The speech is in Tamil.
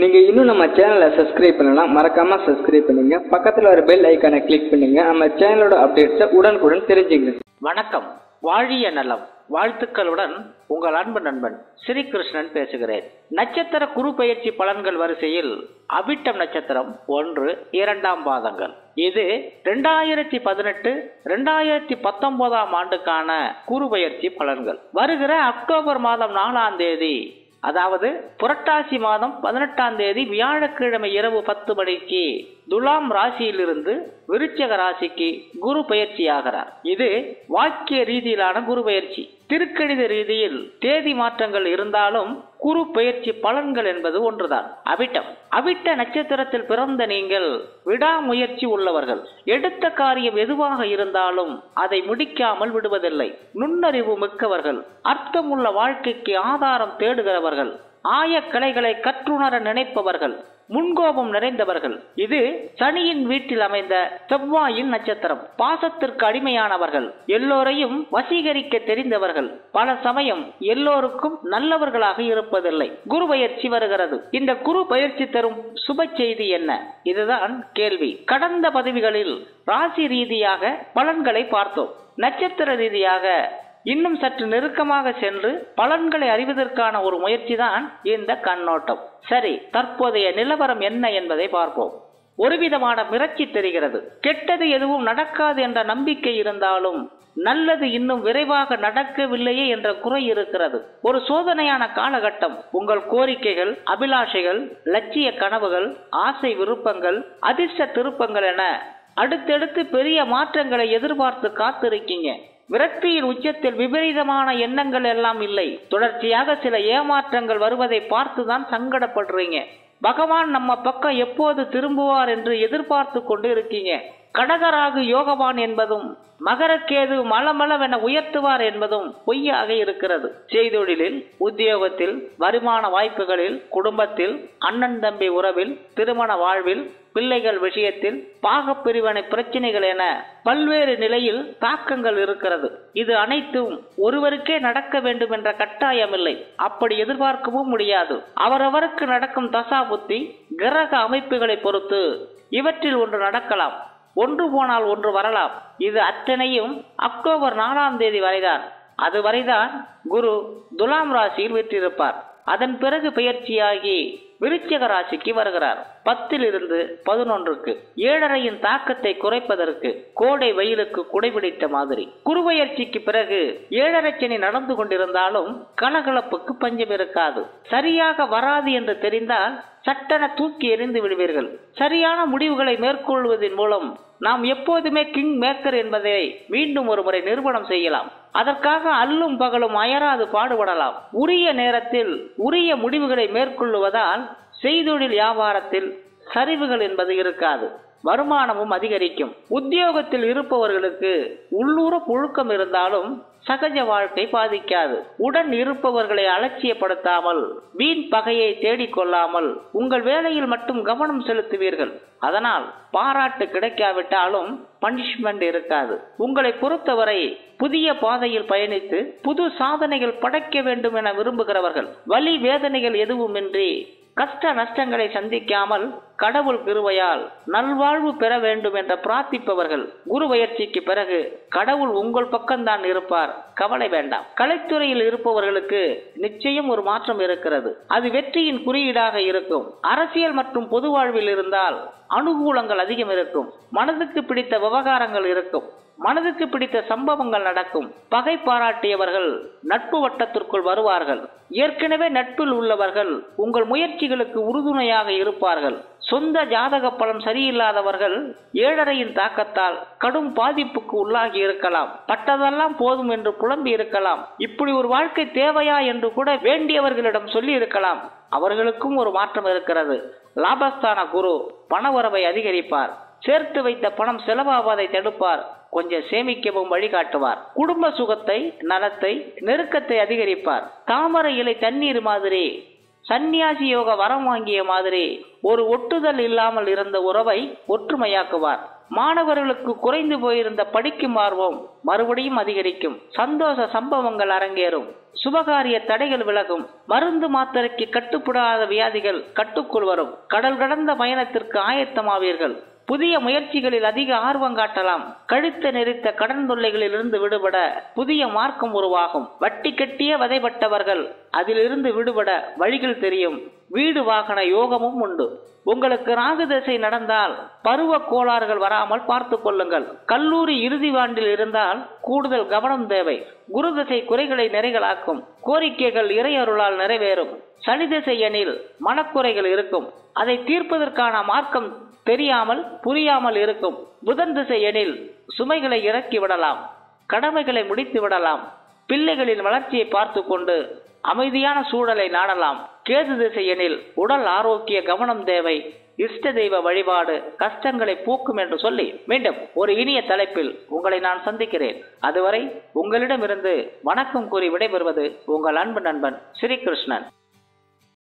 நீங்க இன்னும் நம்ம சேனலை சப்ஸ்கிரைப் பண்ணலாம் மறக்காம சப்ஸ்கிரைப் பண்ணுங்க. பக்கத்துல ஒரு பெல் ஐக்கானை கிளிக் பண்ணுங்க. நம்ம சேனலோட அப்டேட்ஸை உடனுக்குடன் தெரிஞ்சுங்க வணக்கம். வாழிய நலம். வாழ்த்துக்களுடன் உங்கள் அன்பு நண்பன் ஸ்ரீகிருஷ்ணன் பேசுகிறேன். நட்சத்திர குரு பயிற்சி பலன்கள் வரிசையில் அபிட்டம் நட்சத்திரம் ஒன்று இரண்டாம் பாதங்கள். இது ரெண்டாயிரத்தி பதினெட்டு ரெண்டாயிரத்தி பத்தொன்பதாம் ஆண்டுக்கான குரு பயிற்சி பலன்கள். வருகிற அக்டோபர் மாதம் நாலாம் தேதி அதாவது புரட்டாசி மாதம் பதினெட்டாம் தேதி வியாழக்கிழமை இரவு பத்து மணிக்கு. துலாம் ராசியிலிருந்து விருச்சக ராசிக்கு குரு பயிற்சி ஆகிறார் இது வாக்கிய ரீதியிலான குரு பயிற்சி. திருக்கணித ரீதியில் தேதி மாற்றங்கள் இருந்தாலும் குரு பயிற்சி பலன்கள் என்பது ஒன்றுதான். அவிட்டம். அவிட்ட நட்சத்திரத்தில் பிறந்த நீங்கள் விடாமுயற்சி உள்ளவர்கள். எடுத்த காரியம் எதுவாக இருந்தாலும் அதை முடிக்காமல் விடுவதில்லை. நுண்ணறிவு மிக்கவர்கள். அர்த்தமுள்ள வாழ்க்கைக்கு ஆதாரம் தேடுகிறவர்கள். ஆயக்கலைகளை கற்றுணர நினைப்பவர்கள் முன்கோபம் நிறைந்தவர்கள். இது சனியின் வீட்டில் அமைந்த செவ்வாயின் நட்சத்திரம். பாசத்திற்கு அடிமையானவர்கள் எல்லோரையும் வசீகரிக்க தெரிந்தவர்கள். பல சமயம் எல்லோருக்கும் நல்லவர்களாக இருப்பதில்லை. குரு பயிற்சி வருகிறது. இந்த குரு பயிற்சி தரும் சுப செய்தி என்ன? இதுதான் கேள்வி. கடந்த பதவிகளில் ராசி ரீதியாக பலன்களை பார்த்தோம். நட்சத்திர ரீதியாக இன்னும் சற்று நெருக்கமாக சென்று பலன்களை அறிவதற்கான ஒரு முயற்சிதான் இந்த கண்ணோட்டம். சரி தற்போதைய நிலவரம் என்ன என்பதை பார்ப்போம். ஒருவிதமான மிரட்சி தெரிகிறது. கெட்டது எதுவும் நடக்காது என்ற நம்பிக்கை இருந்தாலும் நல்லது இன்னும் விரைவாக நடக்கவில்லையே என்ற குறை இருக்கிறது. ஒரு சோதனையான காலகட்டம். உங்கள் கோரிக்கைகள் அபிலாஷைகள் லட்சிய கனவுகள் ஆசை விருப்பங்கள் அதிர்ஷ்ட திருப்பங்கள் என அடுத்தடுத்து பெரிய மாற்றங்களை எதிர்பார்த்து காத்திருக்கீங்க. விரக்தியின் உச்சத்தில் விபரீதமான எண்ணங்கள் எல்லாம் இல்லை. தொடர்ச்சியாக சில ஏமாற்றங்கள் வருவதை பார்த்துதான் சங்கடப்படுறீங்க. பகவான் நம்ம பக்கம் எப்போது திரும்புவார் என்று எதிர்பார்த்து கொண்டு இருக்கீங்க. கடகராகு யோகவான் என்பதும் மகரக்கேது மலமளவென உயர்த்துவார் என்பதும் பொய்யாக இருக்கிறது. செய்தொழிலில் உத்தியோகத்தில் வருமான வாய்ப்புகளில் குடும்பத்தில் அண்ணன் தம்பி உறவில் திருமண வாழ்வில் பிள்ளைகள் விஷயத்தில் பாகப்பிரிவினை பிரச்சனைகள் என பல்வேறு நிலையில் தாக்கங்கள் இருக்கிறது. இது அனைத்தும் ஒருவருக்கே நடக்க வேண்டும் என்ற கட்டாயமில்லை. அப்படி எதிர்பார்க்கவும் முடியாது. அவரவருக்கு நடக்கும் தசா புத்தி கிரக அமைப்புகளை பொறுத்து இவற்றில் ஒன்று நடக்கலாம். ஒன்று போனால் ஒன்று வரலாம். இது அத்தனையும் அக்டோபர் நாலாம் தேதி வரைதான். அது வரைதான் குரு துலாம் ராசியில் விற்றிருப்பார் அதன் பிறகு பயிற்சியாகி விருச்சிக ராசிக்கு வருகிறார். பத்திலிருந்து பதினொன்றுக்கு ஏழரையின் தாக்கத்தை குறைப்பதற்கு கோடை வெயிலுக்கு குடைபிடித்த மாதிரி. குறுபெயர்ச்சிக்கு பிறகு ஏழரை சனி நடந்து கொண்டிருந்தாலும் கலகலப்புக்கு பஞ்சம் இருக்காது. சரியாக வராது என்று தெரிந்தால் சட்டென தூக்கி எறிந்து விடுவீர்கள். சரியான முடிவுகளை மேற்கொள்வதன் மூலம் நாம் எப்போதுமே கிங் மேக்கர் என்பதை மீண்டும் ஒரு முறை நிரூபணம் செய்யலாம். அதற்காக அல்லும் பகலும் அயராது பாடுபடலாம். உரிய நேரத்தில் உரிய முடிவுகளை மேற்கொள்ளுவதால் செய்தொழில் வியாபாரத்தில் சரிவுகள் என்பது இருக்காது. வருமானமும் அதிகரிக்கும். உத்தியோகத்தில் இருப்பவர்களுக்கு உள்ளூர புழுக்கம் இருந்தாலும் சகஜ வாழ்க்கை பாதிக்காது. உடன் இருப்பவர்களை அலட்சியப்படுத்தாமல் வீண் பகையை தேடிக்கொள்ளாமல் உங்கள் வேலையில் மட்டும் கவனம் செலுத்துவீர்கள். அதனால் பாராட்டு கிடைக்காவிட்டாலும் பனிஷ்மெண்ட் இருக்காது. உங்களை பொறுத்தவரை புதிய பாதையில் பயணித்து புது சாதனைகள் படைக்க வேண்டும் என விரும்புகிறவர்கள் வலி வேதனைகள் எதுவுமின்றி கஷ்ட நஷ்டங்களை சந்திக்காமல் கடவுள் கிருவையால் நல்வாழ்வு பெற வேண்டும் என்ற பிரார்த்திப்பவர்கள் குரு பயிற்சிக்கு பிறகு கடவுள் உங்கள் பக்கம்தான் இருப்பார். கவலை வேண்டாம். கலைத்துறையில் இருப்பவர்களுக்கு நிச்சயம் ஒரு மாற்றம் இருக்கிறது. அது வெற்றியின் குறியீடாக இருக்கும். அரசியல் மற்றும் பொது வாழ்வில் இருந்தால் அனுகூலங்கள் அதிகம் இருக்கும். மனதுக்கு பிடித்த விவகாரங்கள் இருக்கும். மனதுக்கு பிடித்த சம்பவங்கள் நடக்கும். பகை பாராட்டியவர்கள் நட்பு வட்டத்திற்குள் வருவார்கள். ஏற்கனவே நட்பில் உள்ளவர்கள் உங்கள் முயற்சிகளுக்கு உறுதுணையாக இருப்பார்கள். சொந்த ஜாதக பலம் சரியில்லாதவர்கள் ஏழரையின் தாக்கத்தால் கடும் பாதிப்புக்கு உள்ளாகி இருக்கலாம். பட்டதெல்லாம் போதும் என்று புலம்பி இருக்கலாம். இப்படி ஒரு வாழ்க்கை தேவையா என்று கூட வேண்டியவர்களிடம் சொல்லி இருக்கலாம். அவர்களுக்கும் ஒரு மாற்றம் இருக்கிறது. லாபஸ்தான குரு பணவரவை அதிகரிப்பார். சேர்த்து வைத்த பணம் செலவாவதை தடுப்பார். கொஞ்சம் சேமிக்கவும் வழிகாட்டுவார். குடும்ப சுகத்தை நலத்தை நெருக்கத்தை அதிகரிப்பார். தாமரை இலை தண்ணீர் மாதிரி சந்நியாசி யோக வரம் வாங்கிய மாதிரி ஒரு ஒட்டுதல் இல்லாமல் இருந்த உறவை ஒற்றுமையாக்குவார். மாணவர்களுக்கு குறைந்து போயிருந்த படிக்கும் ஆர்வம் மறுபடியும் அதிகரிக்கும். சந்தோஷ சம்பவங்கள் அரங்கேறும். சுபகாரிய தடைகள் விலகும். மருந்து மாத்திரைக்கு கட்டுப்படாத வியாதிகள் கட்டுக்குள் வரும். கடல் கடந்த பயணத்திற்கு ஆயத்தமாவீர்கள். புதிய முயற்சிகளில் அதிக ஆர்வம் காட்டலாம். கழுத்து நெறித்த கடன் தொல்லைகளிலிருந்து விடுபட புதிய மார்க்கம் உருவாகும். வட்டி கட்டிய வதைப்பட்டவர்கள் அதிலிருந்து விடுபட வழிகள் தெரியும். வீடு வாகன யோகமும் உண்டு. உங்களுக்கு ராகு திசை நடந்தால் பருவ கோளாறுகள் வராமல் பார்த்து கொள்ளுங்கள். கல்லூரி இறுதி ஆண்டில் இருந்தால் கூடுதல் கவனம் தேவை. குரு திசை குறைகளை நிறைகளாக்கும். கோரிக்கைகள் இறையருளால் நிறைவேறும். சனி திசை எனில் மனக்குறைகள் இருக்கும். அதை தீர்ப்பதற்கான மார்க்கம் தெரியாமல் புரியாமல் இருக்கும். புதன் திசை எனில் சுமைகளை இறக்கி விடலாம். கடமைகளை முடித்து விடலாம். பிள்ளைகளின் வளர்ச்சியை பார்த்து கொண்டு அமைதியான சூழலை நாடலாம். கேது திசையெனில் உடல் ஆரோக்கிய கவனம் தேவை. இஷ்ட தெய்வ வழிபாடு கஷ்டங்களை போக்கும் என்று சொல்லி மீண்டும் ஒரு இனிய தலைப்பில் உங்களை நான் சந்திக்கிறேன். அதுவரை உங்களிடமிருந்து வணக்கம் கூறி விடைபெறுவது உங்கள் அன்பு நண்பன் ஸ்ரீகிருஷ்ணன்